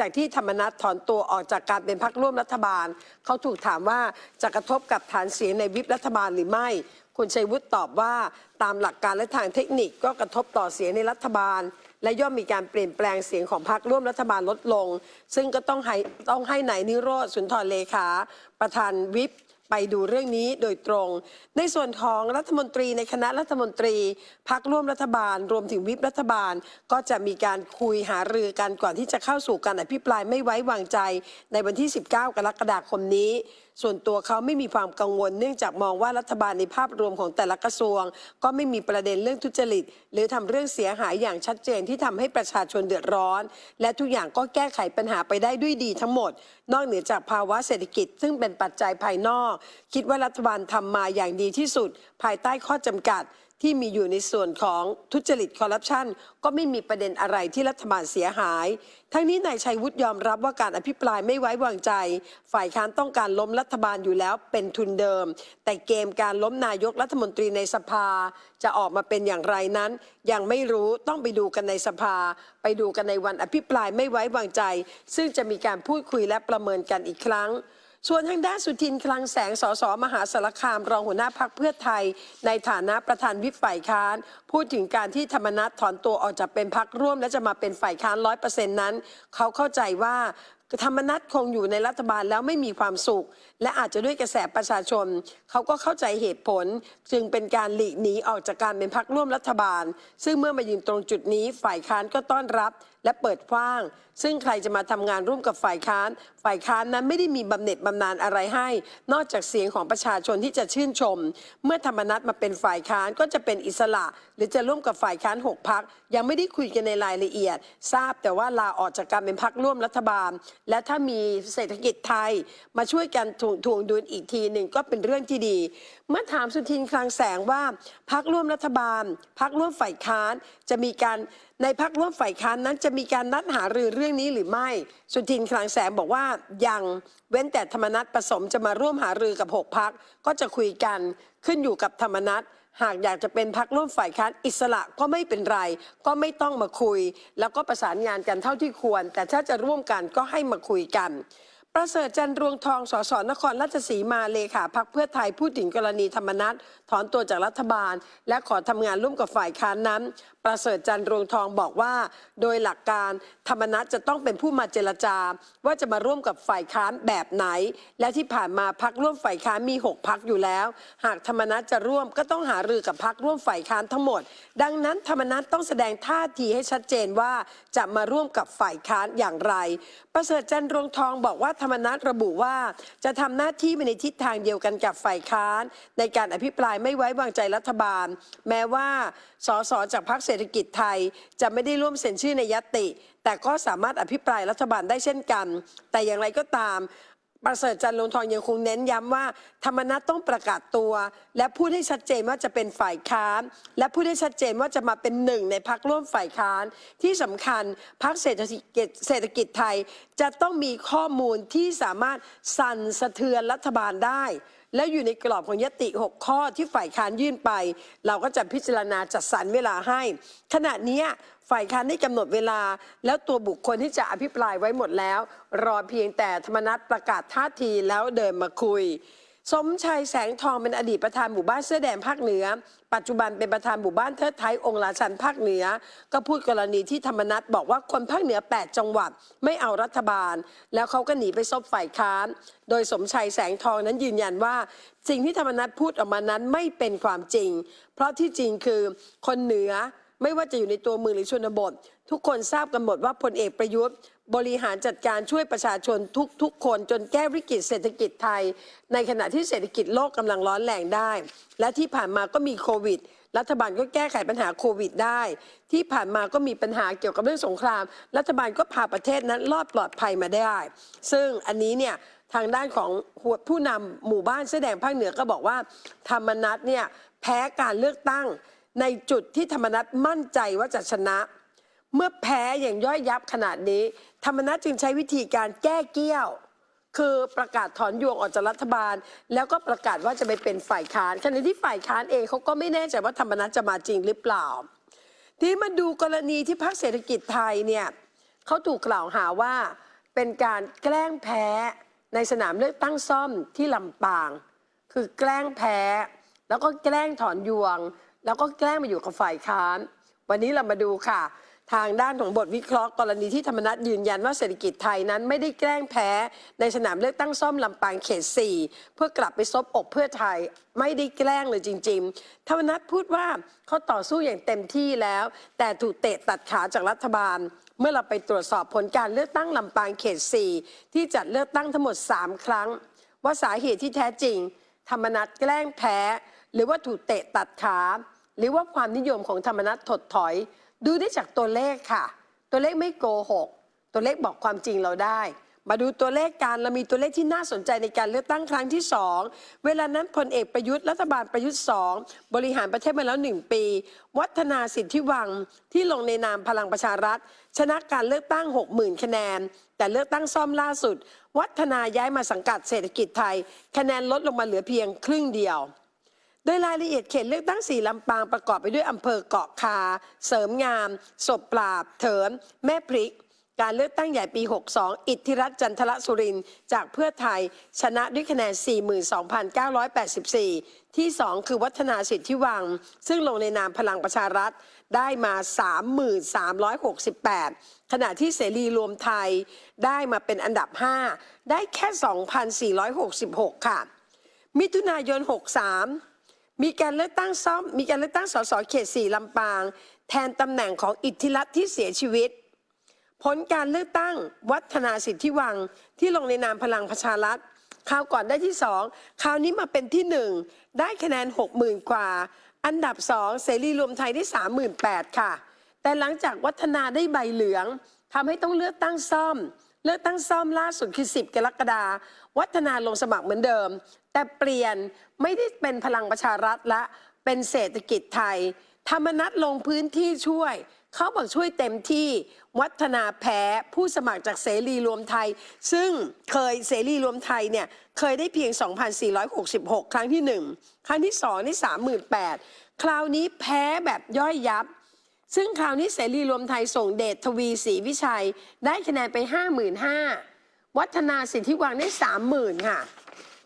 จากที่ธรรมนัฐถอนตัวออกจากการเป็นพักร่วมรัฐบาล เขาถูกถามว่าจะกระทบกับฐานเสียงในวิปรัฐบาลหรือไม่ คุณชัยวุฒิตอบว่าตามหลักการและทางเทคนิคก็กระทบต่อเสียงในรัฐบาล และย่อมมีการเปลี่ยนแปลงเสียงของพรรคร่วมรัฐบาลลดลง ซึ่งก็ต้องให้ต้องให้นายนิโรธสุนทรเลขา ประธานวิป ไปดูเรื่องนี้โดยตรง ในส่วนของรัฐมนตรีในคณะรัฐมนตรีพักร่วมรัฐบาล รวมถึงวิปรัฐบาล ก็จะมีการคุยหารือกันก่อนที่จะเข้าสู่การอภิปรายไม่ไว้วางใจในวันที่ 19 กรกฎาคมนี้ ส่วนตัวเขาไม่มีความกังวล เนื่องจากมองว่ารัฐบาลในภาพรวมของแต่ละกระทรวง ก็ไม่มีประเด็นเรื่องทุจริต หรือทำเรื่องเสียหายอย่างชัดเจนที่ทำให้ประชาชนเดือดร้อน และทุกอย่างก็แก้ไขปัญหาไปได้ด้วยดีทั้งหมด นอกเหนือจากภาวะเศรษฐกิจ ซึ่งเป็นปัจจัยภายนอก คิดว่ารัฐบาลทำมาอย่างดีที่สุด ภายใต้ข้อจำกัด ที่มีอยู่ในส่วนของทุจริตคอร์รัปชันก็ไม่มีประเด็นอะไรที่รัฐบาลเสียหาย ทั้งนี้นายชัยวุฒิยอมรับว่าการอภิปรายไม่ไว้วางใจ ฝ่ายค้านต้องการล้มรัฐบาลอยู่แล้วเป็นทุนเดิม แต่เกมการล้มนายกรัฐมนตรีในสภา จะออกมาเป็นอย่างไรนั้น ยังไม่รู้ต้องไปดูกันในสภา ไปดูกันในวันอภิปรายไม่ไว้วางใจ ซึ่งจะมีการพูดคุยและประเมินกันอีกครั้ง ส่วนทางด้านสุทินคลังแสงสสมหาสารคาม รองหัวหน้าพักเพื่อไทย ในฐานะประธานวิปฝ่ายค้าน พูดถึงการที่ธรรมนัฐถอนตัวออกจากเป็นพักร่วม และจะมาเป็นฝ่ายค้านร้อยเปอร์เซ็นต์นั้น เขาเข้าใจว่า ธรรมนัฐคงอยู่ในรัฐบาลแล้วไม่มีความสุข และอาจจะด้วยกระแสประชาชน เขาก็เข้าใจเหตุผล จึงเป็นการหลีกหนีออกจากการเป็นพักร่วมรัฐบาล ซึ่งเมื่อมายืนตรงจุดนี้ฝ่ายค้านก็ต้อนรับ และเปิดกว้าง ซึ่งใครจะมาทำงานร่วมกับฝ่ายค้าน ฝ่ายค้านนั้นไม่ได้มีบำเหน็จบำนาญอะไรให้ นอกจากเสียงของประชาชนที่จะชื่นชม เมื่อธรรมนัฐมาเป็นฝ่ายค้านก็จะเป็นอิสระ หรือจะร่วมกับฝ่ายค้านหกพักยังไม่ได้คุยกันในรายละเอียด ทราบแต่ว่าลาออกจากการเป็นพักร่วมรัฐบาลและถ้ามีเศรษฐกิจไทยมาช่วยกันทวงทวงดุลอีกทีหนึ่งก็เป็นเรื่องที่ดี เมื่อถามสุทินคลังแสงว่าพักร่วมรัฐบาล พักร่วมฝ่ายค้านจะมีการในพักร่วมฝ่ายค้านนั้นจะมีการนัดหารือเรื่องนี้หรือไม่ สุทินคลังแสงบอกว่ายังเว้นแต่ธรรมนัตผสมจะมาร่วมหารือกับหกพักก็จะคุยกันขึ้นอยู่กับธรรมนัต หากอยากจะเป็นพักร่วมฝ่ายค้านอิสระก็ไม่เป็นไร ก็ไม่ต้องมาคุย แล้วก็ประสานงานกันเท่าที่ควร แต่ถ้าจะร่วมกันก็ให้มาคุยกัน ประเสริฐจันรวงทอง สส นครราชสีมาเลขาพักเพื่อไทยพูดถึงกรณีธรรมนัตถอนตัวจากรัฐบาล และขอทำงานร่วมกับฝ่ายค้านนั้น ประเสริฐจันรวงทองบอกว่า โดยหลักการธรรมนัตจะต้องเป็นผู้มาเจรจา ว่าจะมาร่วมกับฝ่ายค้านแบบไหน และที่ผ่านมาพักร่วมฝ่ายค้านมี 6 พักอยู่แล้ว หากธรรมนัตจะร่วมก็ต้องหารือกับพักร่วมฝ่ายค้านทั้งหมด ดังนั้นธรรมนัตต้องแสดงท่าทีให้ชัดเจนว่าจะมาร่วมกับฝ่ายค้านอย่างไร ประเสริฐจันรวงทองบอกว่าธรรมนัตระบุว่า จะทำหน้าที่ไปในทิศทางเดียวกันกับฝ่ายค้าน ในการอภิปรายไม่ไว้วางใจรัฐบาล แม้ว่าสสจากพรรคเศรษฐกิจไทย จะไม่ได้ร่วมเซ็นชื่อในยติ แต่ก็สามารถอภิปรายรัฐบาลได้เช่นกัน แต่อย่างไรก็ตาม ประเสริฐจันทร์ลงทองยังคงเน้นย้ำว่า ธรรมนัตต้องประกาศตัว และพูดให้ชัดเจนว่าจะเป็นฝ่ายค้าน และพูดให้ชัดเจนว่าจะมาเป็นหนึ่งในพักร่วมฝ่ายค้าน ที่สำคัญพักเศรษฐกิจเศรษฐกิจไทย จะต้องมีข้อมูลที่สามารถสั่นสะเทือนรัฐบาลได้ แล้วอยู่ในกรอบของยติ 6 ข้อที่ฝ่ายค้านยื่นไป เราก็จะพิจารณาจัดสรรเวลาให้ ขณะนี้ฝ่ายค้านได้กำหนดเวลา แล้วตัวบุคคลที่จะอภิปรายไว้หมดแล้ว รอเพียงแต่ธรรมนัตประกาศท่าทีแล้วเดินมาคุย สมชัยแสงทองเป็นอดีตประธานหมู่บ้านเสื้อแดงภาคเหนือ ปัจจุบันเป็นประธานหมู่บ้านเทิดไทยองค์ราชันภาคเหนือ ก็พูดกรณีที่ธรรมนัตบอกว่าคนภาคเหนือ 8 จังหวัดไม่เอารัฐบาล แล้วเขาก็หนีไปซบฝ่ายค้าน โดยสมชัยแสงทองนั้นยืนยันว่าสิ่งที่ธรรมนัตพูดออกมานั้นไม่เป็นความจริง เพราะที่จริงคือคนเหนือไม่ว่าจะอยู่ในตัวเมืองหรือชนบท ทุกคนทราบกันหมดว่าพลเอกประยุทธ์ บริหารจัดการช่วยประชาชนทุก ๆ คนจนแก้วิกฤตเศรษฐกิจไทย ในขณะที่เศรษฐกิจโลกกำลังร้อนแรงได้ และที่ผ่านมาก็มีโควิด รัฐบาลก็แก้ไขปัญหาโควิดได้ ที่ผ่านมาก็มีปัญหาเกี่ยวกับเรื่องสงคราม รัฐบาลก็พาประเทศนั้นรอดปลอดภัยมาได้ ซึ่งอันนี้เนี่ยทางด้านของผู้นำหมู่บ้านเสือแดงภาคเหนือก็บอกว่า ธรรมนัตเนี่ยแพ้การเลือกตั้งในจุดที่ธรรมนัตมั่นใจว่าจะชนะ เมื่อแพ้อย่างย่อยยับขนาดนี้ ธรรมนัตจึงใช้วิธีการแก้เกี้ยว คือประกาศถอนยวงออกจากรัฐบาล แล้วก็ประกาศว่าจะไปเป็นฝ่ายค้านขณะที่ฝ่ายค้านเองเขาก็ไม่แน่ใจว่าธรรมนัตจะมาจริงหรือเปล่า ทีนี้มาดูกรณีที่พรรคเศรษฐกิจไทยเนี่ยเขาถูกกล่าวหาว่าเป็นการแกล้งแพ้ในสนามเลือกตั้งซ่อมที่ลำปาง คือแกล้งแพ้ แล้วก็แกล้งถอนยวง แล้วก็แกล้งมาอยู่กับฝ่ายค้าน วันนี้เรามาดูค่ะ ทางด้านของบทวิเคราะห์กรณีที่ธรรมนัฐยืนยันว่าเศรษฐกิจไทยนั้นไม่ได้แกล้งแพ้ในสนามเลือกตั้งซ่อมลำปางเขต 4 เพื่อกลับไปซบอกเพื่อไทยไม่ได้แกล้งเลยจริง ๆ ธรรมนัฐพูดว่าเขาต่อสู้อย่างเต็มที่แล้ว แต่ถูกเตะตัดขาจากรัฐบาลเมื่อเราไปตรวจสอบผลการเลือกตั้งลำปางเขต 4 ที่จัดเลือกตั้งทั้งหมด 3 ครั้ง ว่าสาเหตุที่แท้จริง ธรรมนัฐแกล้งแพ้ หรือว่าถูกเตะตัดขา หรือว่าความนิยมของธรรมนัฐถดถอย ดูได้จากตัวเลขค่ะ ตัวเลขไม่โกหก ตัวเลขบอกความจริงเราได้ มาดูตัวเลขการเรามีตัวเลขที่น่าสนใจในการเลือกตั้งครั้งที่สองเวลานั้นพลเอกประยุทธ์รัฐบาลประยุทธ์สองบริหารประเทศมาแล้วหนึ่งปี วัฒนาสิทธิวังที่ลงในนามพลังประชารัฐ ชนะการเลือกตั้ง 60,000 คะแนน แต่เลือกตั้งซ่อมล่าสุด วัฒนาย้ายมาสังกัดเศรษฐกิจไทย คะแนนลดลงมาเหลือเพียงครึ่งเดียว โดยรายละเอียดเขตเลือกตั้งสี่ลำปางประกอบไปด้วยอำเภอเกาะคา เสริมงาม ศพปราบ เถิมแม่พริก การเลือกตั้งใหญ่ปี 62 อิทธิรัตน์จันทรสุรินทร์จากเพื่อไทย ชนะด้วยคะแนน 42,984 ที่ 2 คือวัฒนาสิทธิวัง ซึ่งลงในนามพลังประชารัฐได้มา 3,368 ขณะที่เสรีรวมไทยได้มาเป็นอันดับ 5 ได้แค่ 2,466 ค่ะ มิถุนายน 63 มีการเลือกตั้งซ่อม มีการเลือกตั้งสสเขต4ลำปาง แทนตำแหน่งของอิทธิรัตน์ที่เสียชีวิต ผลการเลือกตั้งวัฒนาสิทธิวังที่ลงในนามพลังประชารัฐคราวก่อนได้ที่สองคราวนี้มาเป็นที่หนึ่งได้คะแนน60,000กว่า อันดับสองเสรีรวมไทยได้38,000ค่ะ แต่หลังจากวัฒนาได้ใบเหลืองทำให้ต้องเลือกตั้งซ่อม เลือกตั้งซ่อมล่าสุดคือ 10 กรกฎาวัฒนาลงสมัครเหมือนเดิม แต่เปลี่ยนไม่ได้เป็นพลังประชารัฐละเป็นเศรษฐกิจไทย ธรรมนัตลงพื้นที่ช่วย เขาบอกช่วยเต็มที่วัฒนาแพ้ผู้สมัครจากเสรีรวมไทย ซึ่งเคยเสรีรวมไทยเนี่ยเคยได้เพียง 2,466 ครั้งที่ 1 ครั้งที่2นี่38,000 คราวนี้แพ้แบบย่อยยับ ซึ่งคราวนี้เสรีรวมไทยส่งเดชทวีศรีวิชัย ได้คะแนนไป 55,000วัฒนาสิทธิวังได้ 30,000 ค่ะ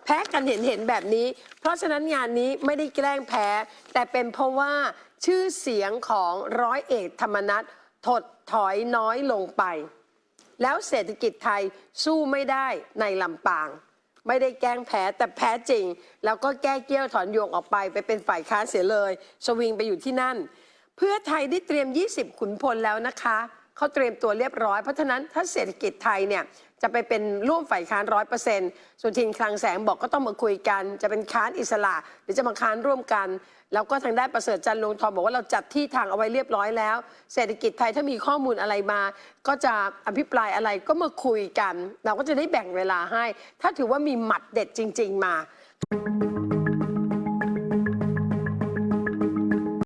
แพ้กันเห็นเห็นแบบนี้ เพราะฉะนั้นงานนี้ไม่ได้แกล้งแพ้ แต่เป็นเพราะว่าชื่อเสียงของร้อยเอกธรรมนัฐถดถอยน้อยลงไป แล้วเศรษฐกิจไทยสู้ไม่ได้ในลำปาง ไม่ได้แกล้งแพ้แต่แพ้จริง แล้วก็แก้เกี้ยวถอนโยงออกไปไปเป็นฝ่ายค้านเสียเลย สวิงไปอยู่ที่นั่น เพื่อไทยได้เตรียม 20 ขุนพลแล้วนะคะเขาเตรียมตัวเรียบร้อย เพราะฉะนั้นถ้าเศรษฐกิจไทยเนี่ยจะไปเป็นร่วมฝ่ายค้านร้อยเปอร์เซ็นต์สุทินคลังแสงบอกก็ต้องมาคุยกัน จะเป็นค้านอิสระ หรือจะมาค้านร่วมกัน แล้วก็ทางด้านประเสริฐจันทร์ลงทองบอกว่าเราจัดที่ทางเอาไว้เรียบร้อยแล้ว เศรษฐกิจไทยถ้ามีข้อมูลอะไรมา ก็จะอภิปรายอะไรก็มาคุยกัน เราก็จะได้แบ่งเวลาให้ ถ้าถือว่ามีหมัดเด็ดจริง ๆ มา